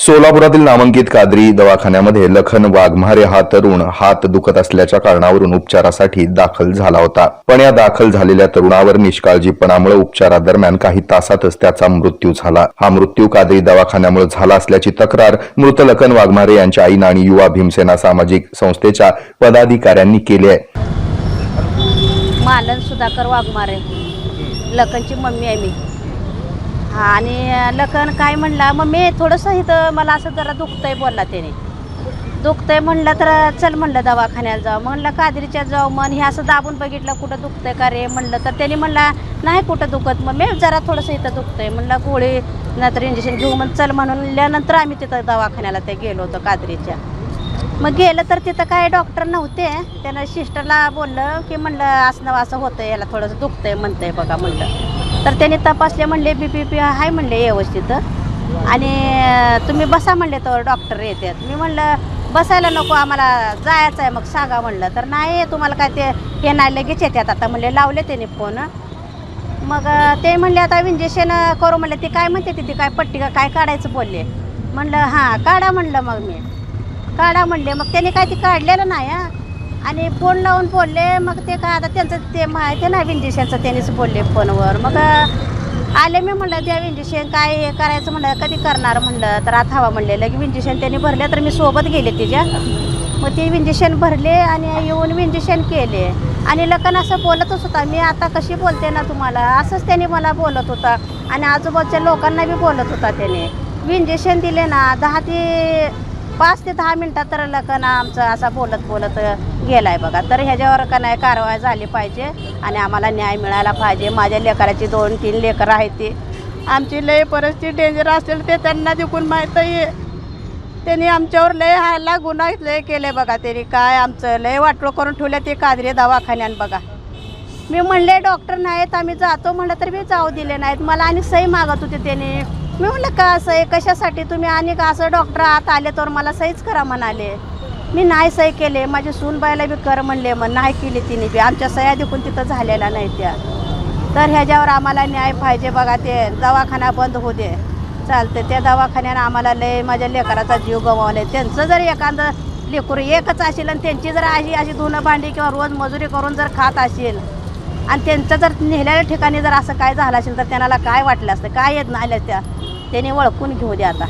सोलापुरातील नामांकित कादरी दवाखान्यामध्ये लखन वाघमारे हा तरुण हात दुखत असल्याच्या कारणावरून उपचारासाठी दाखल झाला होता. पण या दाखल झालेल्या तरुणावर निष्काळजीपणामुळे उपचारादरम्यान काही तासातच त्याचा मृत्यू झाला. हा मृत्यू कादरी दवाखान्यामुळे झाला असल्याची तक्रार मृत लखन वाघमारे यांच्या आईनं आणि युवा भीमसेना सामाजिक संस्थेच्या पदाधिकाऱ्यांनी केली आहे. मालन सुधाकर वाघमारे. लखनची मम्मी आहे मी. हा आणि लखन काय म्हणला मग मी थोडंसं इथं मला असं जरा दुखतंय बोलला त्याने. दुखतंय म्हणलं तर चल म्हणलं दवाखान्यात जाऊ. म्हणलं कादरीच्या जाऊ मन हे असं दाबून बघितलं कुठं दुखतंय का रे? म्हणलं तर त्याने म्हणला नाही कुठं दुखत मग मी जरा थोडंसं इथं दुखतंय. म्हणलं गोळी नंतर इंजेक्शन घेऊ मग चल म्हणल्यानंतर आम्ही तिथं दवाखान्याला ते गेलो होतो कादरीच्या. मग गेलं तर तिथं काय डॉक्टर नव्हते त्यानं सिस्टरला बोललं की म्हणलं असं असं होतं याला थोडंसं दुखतंय म्हणतंय बघा म्हणलं. तर त्याने तपासले म्हणले बी पी पी आहे म्हणले व्यवस्थित. आणि तुम्ही बसा म्हणले तर डॉक्टर येतात. मी म्हणलं बसायला नको आम्हाला जायचं आहे मग सांगा म्हणलं. तर नाही तुम्हाला काय ते हे नाही लगेच येतात. आता म्हणले लावले त्याने फोन. मग ते म्हणले आता इंजेक्शन करू म्हणले ती काय म्हणते तिथे काय पट्टी का काय काढायचं बोलले. म्हणलं हां काढा म्हणलं मग मी. काढा म्हणले मग त्याने काय ते काढलेलं नाही हां. आणि फोन लावून बोलले मग ते काय आता त्यांचं ते माहिती आहे ना विंजेशनचं त्यांनीच बोलले फोनवर. मग आले मी म्हणलं त्या विंजेशन काय हे करायचं म्हणलं कधी करणार म्हणलं तर आता हवा म्हणले. की विंजेशन त्यांनी भरले तर मी सोबत गेले तिच्या. मग ते विंजेशन भरले आणि येऊन विंजेशन केले. आणि लकन असं बोलतच होता मी आता कशी बोलते ना तुम्हाला? असंच त्यांनी मला बोलत होता. आणि आजूबाजूच्या लोकांना बी बोलत होता त्याने. विंजेशन दिले ना दहा ते पाच ते दहा मिनटात तर लखन आमचं असा बोलत बोलत गेलाय बघा. तर ह्याच्यावर का नाही कारवाई झाली पाहिजे आणि आम्हाला न्याय मिळायला पाहिजे. माझ्या लेकराची दोन तीन लेकरं आहेत ती. आमची लय परिस्थिती डेंजर असेल ते त्यांना देखून माहीत आहे. त्यांनी आमच्यावर लय हायला गुन्हा लय केले बघा त्यांनी. काय आमचं लय वाटलं करून ठेवलं ते कादरे दवाखान्यात बघा. मी म्हणले डॉक्टर नाहीत आम्ही जातो. म्हणलं तर मी जाऊ दिले नाहीत. मला आणि सही मागत होते त्यांनी. मी म्हणलं का सही कशासाठी तुम्ही आणि का असं डॉक्टर आत आले तर मला सहीच करा म्हणाले. मी नाही सही केले. माझी सूनबाईला बी कर म्हणले मग नाही केली तिने बी. आमच्या सह्या देखून तिथं झालेल्या नाही त्या. तर ह्याच्यावर आम्हाला न्याय पाहिजे बघा ते. दवाखाना बंद होऊ दे. चालते त्या दवाखान्यानं आम्हाला लय माझ्या लेकराचा जीव गमावले त्यांचं जर एखादं लेकरू एकच असेल आणि त्यांची जर अशी अशी धुणं भांडी किंवा रोज मजुरी करून जर खात असेल आणि त्यांचं जर नेलेल्या ठिकाणी जर असं काय झालं असेल तर त्यांना काय वाटलं असतं? काय येत नाही आलं त्या? त्यांनी ओळखून घेऊ द्या आता.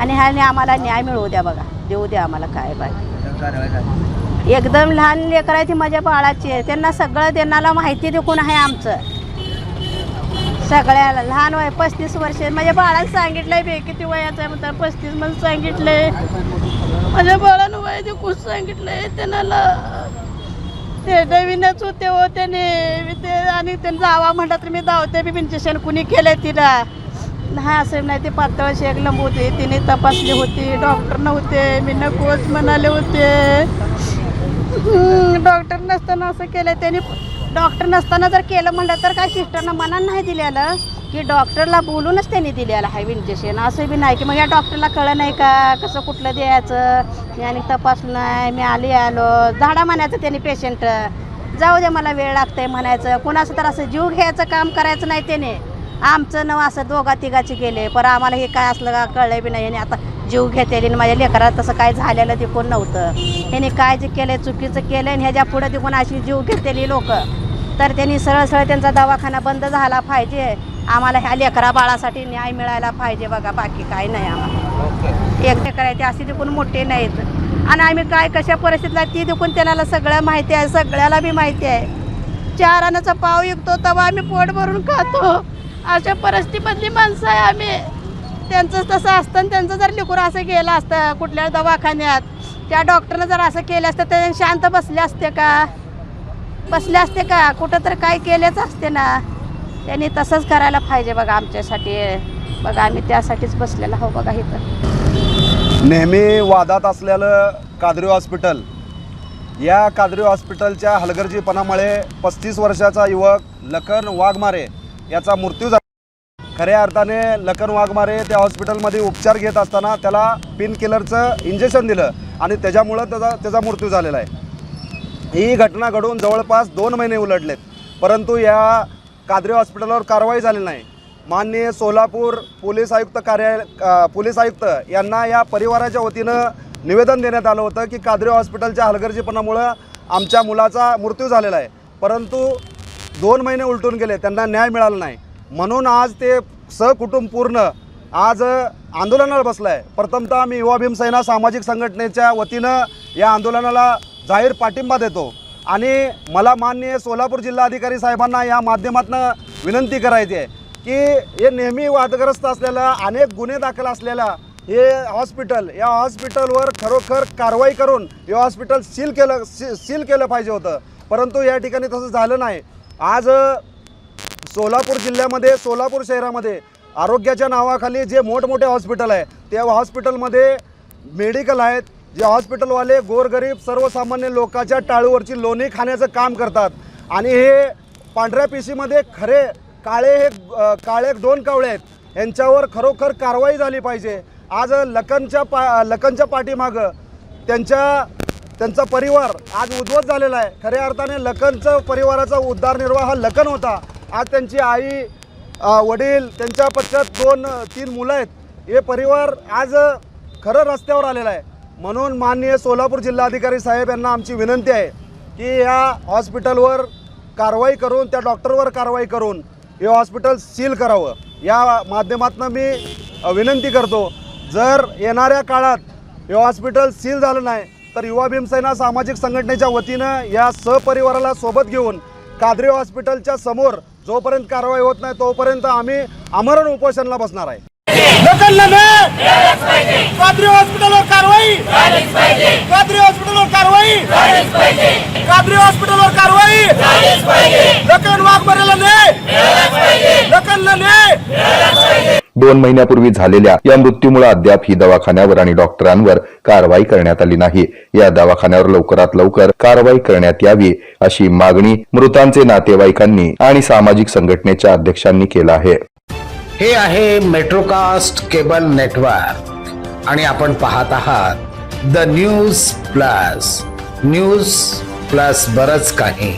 आणि ह्याने आम्हाला न्याय मिळवू द्या बघा. देऊ द्या आम्हाला काय पाहिजे एकदम लहान लेकर आहे ती माझ्या बाळाची. आहे त्यांना सगळं त्यांना माहिती देखून आहे आमचं. सगळ्याला लहान वय पस्तीस वर्ष. माझ्या बाळाला सांगितलंय बे किती वयाचं आहे म्हणतात. पस्तीस म्हणून सांगितलंय. माझ्या बाळानं वय देखून सांगितलंय. त्यांना ते नवीनच होते हो त्याने. ते आणि त्यांनी जावा म्हटलं तर मी धावते बी इंजेक्शन कुणी केलं तिला? नाही असं नाही ते पातळ शेक लंब होते. तिने तपासली होती. डॉक्टर नव्हते. मी नकोच म्हणाले होते. डॉक्टर नसताना असं केलं त्याने डॉक्टर नसताना जर केलं म्हणलं तर काय सिस्टरनं मना नाही दिलेलं? की डॉक्टरला बोलूनच त्यांनी दिलेलं आहे इंजेक्शन असं बी नाही की मग या डॉक्टरला कळलं नाही का? कसं कुठलं द्यायचं? मी आणि तपासलं नाही. मी आली आलो. झाडा म्हणायचं त्यांनी पेशंट जाऊ दे मला वेळ लागतंय म्हणायचं. कोणाचं तर असं जीव घ्यायचं काम करायचं नाही त्याने. आमचं नाव असं दोघा तिघाचे गेले पण आम्हाला हे काय असलं का कळलं बी नाही. आणि आता जीव घेतेली आणि माझ्या लेकराला तसं काय झालेलं ते कोण नव्हतं. ह्याने काय जे केलं चुकीचं केलं आणि ह्याच्या पुढं ते कोण अशी जीव घेतलेली लोक. तर त्यांनी सरळ सरळ त्यांचा दवाखाना बंद झाला पाहिजे. आम्हाला ह्या लेकरा बाळासाठी न्याय मिळायला पाहिजे बघा. बाकी काय नाही आम्हाला एक लेकर आहे ते असे देखून मोठे नाहीत. आणि आम्ही काय कशा परिस्थितीला ती देखून त्यांना सगळं माहिती आहे. सगळ्याला बी माहिती आहे. चार आण्याचा पाव विकतो तेव्हा आम्ही पोट भरून खातो. अशा परिस्थितीमधली माणसं आहे आम्ही. त्यांचं तसं असतं आणि त्यांचं जर लिकूर असं गेलं असतं कुठल्या दवाखान्यात त्या डॉक्टरनं जर असं केलं असतं तर शांत बसले असते का? बसले असते का? कुठं तर काय केलेच असते ना. त्यांनी तसंच करायला पाहिजे बघा आमच्यासाठी. बघा आम्ही त्यासाठीच बसलेला हो बघा इथं. नेहमी वादात असलेलं कादरी हॉस्पिटल. या कादरी हॉस्पिटलच्या हलगर्जीपणामुळे पस्तीस वर्षाचा युवक लखन वाघमारे याचा मृत्यू झाला. खऱ्या अर्थाने लखन वाघमारे त्या हॉस्पिटलमध्ये उपचार घेत असताना त्याला पिन किलरचं इंजेक्शन दिलं आणि त्याच्यामुळं त्याचा त्याचा मृत्यू झालेला आहे. ही घटना घडून जवळपास दोन महिने उलटलेत. परंतु या कादरी हॉस्पिटलवर कारवाई झाली नाही. माननीय सोलापूर पोलीस आयुक्त कार्यालय पोलीस आयुक्त यांना या परिवाराच्या वतीनं निवेदन देण्यात आलं होतं की कादरी हॉस्पिटलच्या हलगर्जीपणामुळं आमच्या मुलाचा मृत्यू झालेला आहे. परंतु दोन महिने उलटून गेले त्यांना न्याय मिळाला नाही. म्हणून आज ते सहकुटुंब पूर्ण आज आंदोलनाला बसलं आहे प्रथमतः मी युवा भीमसेना सामाजिक संघटनेच्या वतीनं या आंदोलनाला जाहीर पाठिंबा देतो. आणि मला मान्य सोलापूर जिल्हाधिकारी साहेबांना या माध्यमातून विनंती करायची आहे की हे नेहमी वादग्रस्त असलेलं अनेक गुन्हे दाखल असलेल्या हे हॉस्पिटल या हॉस्पिटलवर खरोखर कारवाई करून हे हॉस्पिटल सील केलं सी सील केलं पाहिजे होतं. परंतु या ठिकाणी तसं झालं नाही. आज सोलापूर जिल्ह्यामध्ये सोलापूर शहरामध्ये आरोग्याच्या नावाखाली जे मोठमोठे हॉस्पिटल आहे त्या हॉस्पिटलमध्ये मेडिकल आहेत. जे हॉस्पिटलवाले गोरगरीब सर्वसामान्य लोकांच्या टाळूवरची लोणी खाण्याचं काम करतात. आणि हे पांढऱ्या पिशीमध्ये खरे काळे हे काळे दोन कावळे आहेत. यांच्यावर खरोखर कारवाई झाली पाहिजे. आज लखनच्या पा लखनच्या पाठीमागं त्यांच्या त्यांचा परिवार आज उद्ध्वस्त झालेला आहे. खऱ्या अर्थाने लखनचं परिवाराचा उद्धारनिर्वाह हा लखन होता. आज त्यांची आई वडील त्यांच्या पश्चात दोन तीन मुलं आहेत. हे परिवार आज खरं रस्त्यावर आलेला आहे. म्हणून माननीय सोलापूर जिल्हाधिकारी साहेब यांना आमची विनंती आहे की या हॉस्पिटलवर कारवाई करून त्या डॉक्टरवर कारवाई करून हे हॉस्पिटल सील करावं. या माध्यमातून मी विनंती करतो जर येणाऱ्या काळात हे हॉस्पिटल सील झालं नाही तर युवा भीमसेना सामाजिक संघटनेच्या वतीनं या सहपरिवाराला सोबत घेऊन कादरी हॉस्पिटलच्या समोर जोपर्यंत कारवाई होत नाही तोपर्यंत आम्ही आमरण उपोषणाला बसणार आहे काद्री हॉस्पिटलवर कारवाई काद्री हॉस्पिटलवर कारवाई काद्री हॉस्पिटलवर कारवाई लखन वाघमारेला न्याय लखनला न्याय दोन महिन्यापूर्वी झालेल्या या मृत्यूमुळे अद्याप ही दवाखान्यावर आणि डॉक्टरांवर कारवाई करण्यात आली नाही. या दवाखान्यावर लवकरात लवकर कारवाई करण्यात यावी अशी मागणी मृतांचे नातेवाईकांनी आणि सामाजिक संघटनेच्या अध्यक्षांनी केला आहे. हे आहे मेट्रोकास्ट केबल नेटवर्क. आणि आपण पाहत आहात the news plus. News plus बरच काही.